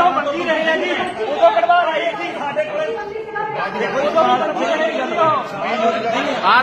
ਉਹ ਮੰਗੀ ਰਹੇ ਨੇ ਜੀ ਉਦੋਂ ਕਢਵਾ ਰਹੇ ਸੀ ਸਾਡੇ ਕੋਲ। ਦੇਖੋ ਉਦੋਂ ਆ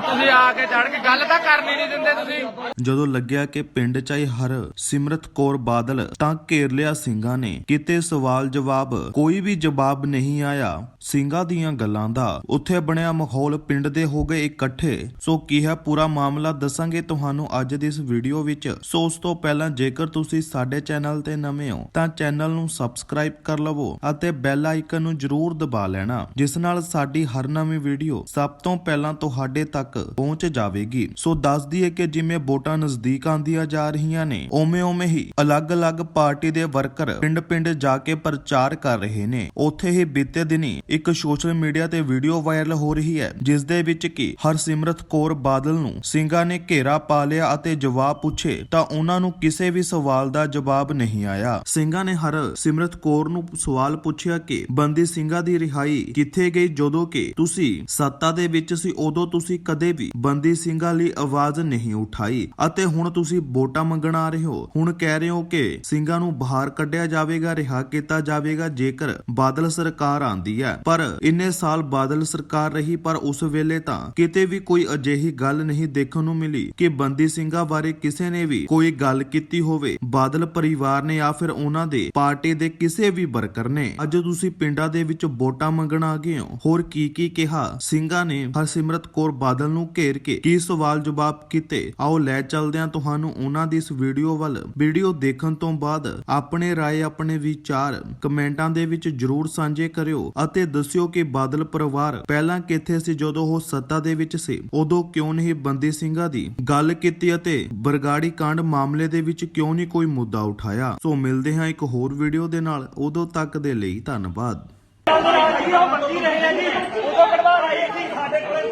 ਤੁਸੀਂ ਆ ਕੇ ਚੜ ਕੇ ਗੱਲ ਤਾਂ ਕਰਨੀ ਨਹੀਂ ਦਿੰਦੇ ਤੁਸੀਂ। ਜਦੋਂ ਲੱਗਿਆ ਕਿ ਪਿੰਡ ਚ ਆਈ ਹਰ ਸਿਮਰਤ ਕੌਰ ਬਾਦਲ, ਤਾਂ ਘੇਰ ਲਿਆ ਸਿੰਘਾਂ ਨੇ ਕਿਤੇ ਸਵਾਲ ਜਵਾਬ ਕੋਈ ਵੀ ਜਵਾਬ ਨਹੀਂ ਆਇਆ। ਸਿੰਘਾਂ ਦੀਆਂ ਗੱਲਾਂ ਦਾ ਉੱਥੇ ਬਣਿਆ ਮਾਹੌਲ ਪਿੰਡ ਦੇ ਹੋ ਗਏ ਇਕੱਠੇ। ਸੋ ਕੀ ਹੈ ਪੂਰਾ ਮਾਮਲਾ ਦੱਸਾਂਗੇ ਤੁਹਾਨੂੰ ਅੱਜ ਦੀ ਇਸ ਵੀਡੀਓ ਵਿੱਚ। ਸੋ ਉਸ ਤੋਂ ਪਹਿਲਾਂ ਜੇਕਰ ਤੁਸੀਂ ਸਾਡੇ ਚੈਨਲ ਤੇ ਨਵੇਂ ਹੋ, ਤਾਂ ਚੈਨਲ ਨੂੰ ਸਬਸਕ੍ਰਾਈਬ ਕਰ ਲਵੋ ਅਤੇ ਬੈਲ ਆਈਕਨ ਨੂੰ ਜਰੂਰ ਦਬਾ ਲੈਣਾ, ਜਿਸ ਨਾਲ ਸਾਡੀ ਹਰ ਨਵੀਂ ਵੀਡੀਓ ਸਭ ਤੋਂ ਪਹਿਲਾਂ ਤੁਹਾਡੇ ਤੱਕ ਪਹੁੰਚ ਜਾਵੇਗੀ। ਸੋ ਦੱਸਦੀ ਹੈ ਕਿ ਜਿਵੇਂ ਵੋਟਾਂ ਨਜ਼ਦੀਕ ਆਉਂਦੀਆਂ ਜਾ ਰਹੀਆਂ ਨੇ ਓਵੇਂ-ਓਵੇਂ ਹੀ ਅਲੱਗ-ਅਲੱਗ ਪਾਰਟੀ ਦੇ ਵਰਕਰ ਪਿੰਡ-ਪਿੰਡ ਜਾ ਕੇ ਪ੍ਰਚਾਰ ਕਰ ਰਹੇ ਨੇ। ਉੱਥੇ ਹੀ ਬੀਤੇ ਦਿਨੀ ਇੱਕ ਸੋਸ਼ਲ ਮੀਡੀਆ ਤੇ ਵੀਡੀਓ ਵਾਇਰਲ ਹੋ ਰਹੀ ਹੈ, ਜਿਸ ਦੇ ਵਿੱਚ ਕਿ ਹਰਸਿਮਰਤ ਕੌਰ ਬਾਦਲ ਨੂੰ ਸਿੰਘਾਂ ਨੇ ਘੇਰਾ ਪਾ ਲਿਆ ਅਤੇ ਜਵਾਬ ਪੁੱਛੇ, ਤਾਂ ਉਹਨਾਂ ਨੂੰ ਕਿਸੇ ਵੀ ਸਵਾਲ ਦਾ ਜਵਾਬ ਨਹੀਂ ਆਇਆ। ਸਿੰਘਾਂ ਨੇ ਹਰ ਸਿਮਰਤ ਕੌਰ ਨੂੰ ਸਵਾਲ ਪੁੱਛਿਆ ਕਿ, ਬੰਦੀ ਸਿੰਘਾਂ ਦੀ ਰਿਹਾਈ ਕਿੱਥੇ ਗਈ? ਜਦੋਂ ਕਿ ਤੁਸੀਂ ਸੱਤਾ ਦੇ ਵਿੱਚ ਸੀ, ਉਦੋਂ ਤੁਸੀਂ ਕਦੇ ਵੀ ਬੰਦੀ ਸਿੰਘਾਂ ਲਈ ਆਵਾਜ਼ ਨਹੀਂ ਉਠਾਈ। ਅਤੇ ਹੁਣ ਤੁਸੀਂ ਵੋਟਾਂ ਮੰਗਣ ਆ ਰਹੇ ਹੋ। ਹੁਣ ਕਹਿ ਰਹੇ ਹੋ ਕਿ ਸਿੰਘਾਂ ਨੂੰ ਬਾਹਰ ਕੱਢਿਆ ਜਾਵੇਗਾ, ਰਿਹਾ ਕੀਤਾ ਜਾਵੇਗਾ, ਜੇਕਰ ਬਾਦਲ ਸਰਕਾਰ ਆਂਦੀ ਹੈ। ਪਰ ਇੰਨੇ ਸਾਲ ਬਾਦਲ ਸਰਕਾਰ ਰਹੀ, ਪਰ ਉਸ ਵੇਲੇ ਤਾਂ ਕਿਤੇ ਵੀ ਕੋਈ ਅਜਿਹੀ ਗੱਲ ਨਹੀਂ ਦੇਖਣ ਨੂੰ ਮਿਲੀ ਕਿ ਬੰਦੀ ਸਿੰਘਾਂ ਬਾਰੇ ਕਿਸੇ ਨੇ ਵੀ ਕੋਈ ਗੱਲ ਕੀਤੀ ਹੋਵੇ। ਬਾਦਲ ਪਰਿਵਾਰ ਨੇ ਜਾਂ ਫਿਰ ਉਹਨਾਂ ਦੇ ਪਾਰਟੀ ਦੇ ਕਿਸੇ ਵੀ ਵਰਕਰ ਨੇ, ਅੱਜ ਤੁਸੀਂ ਪਿੰਡਾਂ ਦੇ ਵਿੱਚ ਵੋਟਾਂ ਮੰਗਣ ਆ ਗਏ ਹੋ। ਹੋਰ ਕੀ ਕੀ ਕਿਹਾ? ਸਿੰਘਾਂ ਨੇ ਹਰਸਿਮਰਤ ਕੌਰ ਬਾਦਲ ਨੂੰ ਘੇਰ ਕੇ ਕੀ ਸਵਾਲ ਜਵਾਬ ਕੀਤੇ, ਆਓ ਲੈ ਚੱਲਦੇ ਹਾਂ ਤੁਹਾਨੂੰ ਉਹਨਾਂ ਦੀ ਇਸ ਵੀਡੀਓ ਵੱਲ ਵੀਡੀਓ ਦੇਖਣ ਤੋਂ ਬਾਅਦ ਆਪਣੇ ਰਾਏ, ਆਪਣੇ ਵਿਚਾਰ ਕਮੈਂਟਾਂ ਦੇ ਵਿੱਚ ਜਰੂਰ ਸਾਂਝੇ ਕਰਿਓ ਅਤੇ ਦੱਸਿਓ ਕਿ ਬਾਦਲ ਪਰਿਵਾਰ ਪਹਿਲਾਂ ਕਿੱਥੇ ਸੀ, ਜਦੋਂ ਉਹ ਸੱਤਾ ਦੇ ਵਿੱਚ ਸੀ, ਉਦੋਂ ਕਿਉਂ ਨਹੀਂ ਬੰਦੀ ਸਿੰਘਾਂ ਦੀ ਗੱਲ ਕੀਤੀ ਅਤੇ ਬਰਗਾੜੀ ਕਾਂਡ ਮਾਮਲੇ ਦੇ ਵਿੱਚ ਕਿਉਂ ਨਹੀਂ ਕੋਈ ਮੁੱਦਾ ਉਠਾਇਆ। ਸੋ ਮਿਲਦੇ ਹਾਂ ਇੱਕ ਹੋਰ ਵੀਡੀਓ ਦੇ ਨਾਲ, ਉਦੋਂ ਤੱਕ ਦੇ ਲਈ ਧੰਨਵਾਦ। ਉਹ ਰਹੇ ਜੀ ਉਦੋਂ ਕਢਵਾ ਰਹੇ ਸੀ, ਸਾਡੇ ਕੋਲ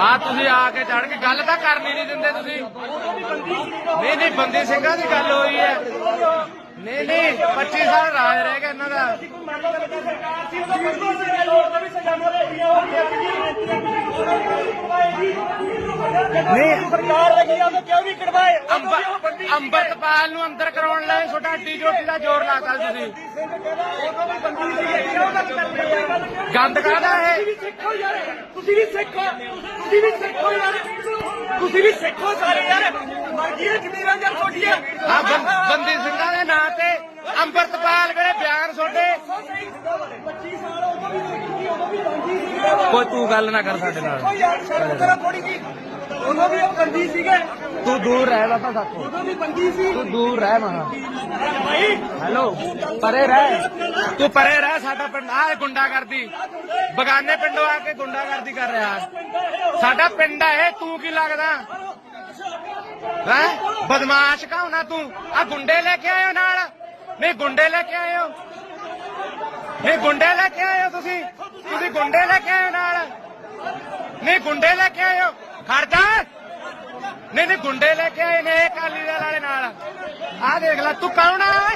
ਆ ਤੁਸੀਂ ਆ ਕੇ ਚੜ ਕੇ ਗੱਲ ਤਾਂ ਕਰਨੀ ਨਹੀਂ ਦਿੰਦੇ ਤੁਸੀਂ। ਨਹੀਂ ਨਹੀਂ, ਬੰਦੀ ਸਿੰਘਾਂ ਦੀ ਗੱਲ ਹੋਈ ਹੈ। ਨਹੀਂ ਨਹੀਂ 25 ਸਾਲ ਰਾਜ ਰਹਿ ਗਿਆ ਇਹਨਾਂ ਦਾ। ਨਹੀਂ। ਸਰਕਾਰ ਲੱਗੀ ਆ ਤਾਂ ਕਿਉਂ ਨਹੀਂ ਕਢਵਾਏ ਅੰਬਰ ਅੰਬਰਤਪਾਲ ਨੂੰ ਅੰਦਰ ਕਰਾਉਣ ਲਈ ਛੋਟਾ ਅੱਡੀ ਜੋਟੀ ਦਾ ਜ਼ੋਰ ਲਾਤਾ ਤੁਸੀਂ। ਗੰਦ ਕਾਹਦਾ ਇਹ ਤੁਸੀਂ ਵੀ ਸਿੱਖੋ ਤੁਸੀਂ ਵੀ ਸਿੱਖੋ ਤੁਸੀਂ ਵੀ ਸਿੱਖੋ ਯਾਰ। ਤੁਸੀਂ ਵੀ ਸਿੱਖੋ ਸਾਰੇ ਯਾਰ। ਮਰਜ਼ੀ ਹੈ ਜ਼ਮੀਰਾਂ ਜਾਂ ਤੁਹਾਡੀਆਂ ਆ ਬੰਦੀ ਸਿੰਘਾਂ ਅੰਮ੍ਰਿਤਪਾਲ ਵੇਲੇ ਬਿਆਨ ਛੋਡੇ 25 ਸਾਲ ਉਦੋਂ ਵੀ ਸਿੱਖੀ ਉਦੋਂ ਵੀ ਬੰਦੀ ਸੀ ਕੋਈ ਤੂੰ ਗੱਲ ਨਾ ਕਰ ਸਾਡੇ ਓ ਯਾਰ ਸ਼ਰਮ ਕਰੋ ਥੋੜੀ ਜੀ। ਉਦੋਂ ਵੀ ਉਹ ਬੰਦੀ ਸੀਗੇ। ਤੂੰ ਦੂਰ ਰਹਿ ਬਾਬਾ ਸਾਥੋਂ ਉਦੋਂ ਵੀ ਬੰਦੀ ਸੀ। ਤੂੰ ਦੂਰ ਰਹਿ ਮਹਾ ਭਾਈ। ਹੈਲੋ ਪਰੇ ਰਹਿ। ਤੂੰ ਪਰੇ ਰਹਿ ਸਾਡਾ ਪਿੰਡ ਆ ਗੁੰਡਾ ਕਰਦੀ ਬਗਾਨੇ ਪਿੰਡੋਂ ਆ ਕੇ ਗੁੰਡਾ ਕਰਦੀ ਕਰ ਰਿਹਾ। ਸਾਡਾ ਪਿੰਡ ਆ ਇਹ ਤੂੰ ਕੀ ਲੱਗਦਾ? ਹੈ? ਬਦਮਾਸ਼ ਕਾਉਣਾ ਤੂੰ? ਆ ਗੁੰਡੇ ਲੈ ਕੇ ਆਇਓ ਨਾਲ। ਨਹੀਂ, ਗੁੰਡੇ ਲੈ ਕੇ ਆਏ ਹੋ। ਨਹੀਂ, ਗੁੰਡੇ ਲੈ ਕੇ ਆਏ ਹੋ ਤੁਸੀਂ। ਤੁਸੀਂ ਗੁੰਡੇ ਲੈ ਕੇ ਆਇਓ ਨਾਲ। ਨਹੀਂ, ਗੁੰਡੇ ਲੈ ਕੇ ਆਇਓ ਖੜ ਜਾ ਨਹੀਂ ਨਹੀਂ, ਗੁੰਡੇ ਲੈ ਕੇ ਆਏ ਨੇ ਅਕਾਲੀ ਦਲ ਵਾਲੇ ਨਾਲ। ਆਹ ਦੇਖ ਲੈ, ਤੂੰ ਕੌਣ ਆ?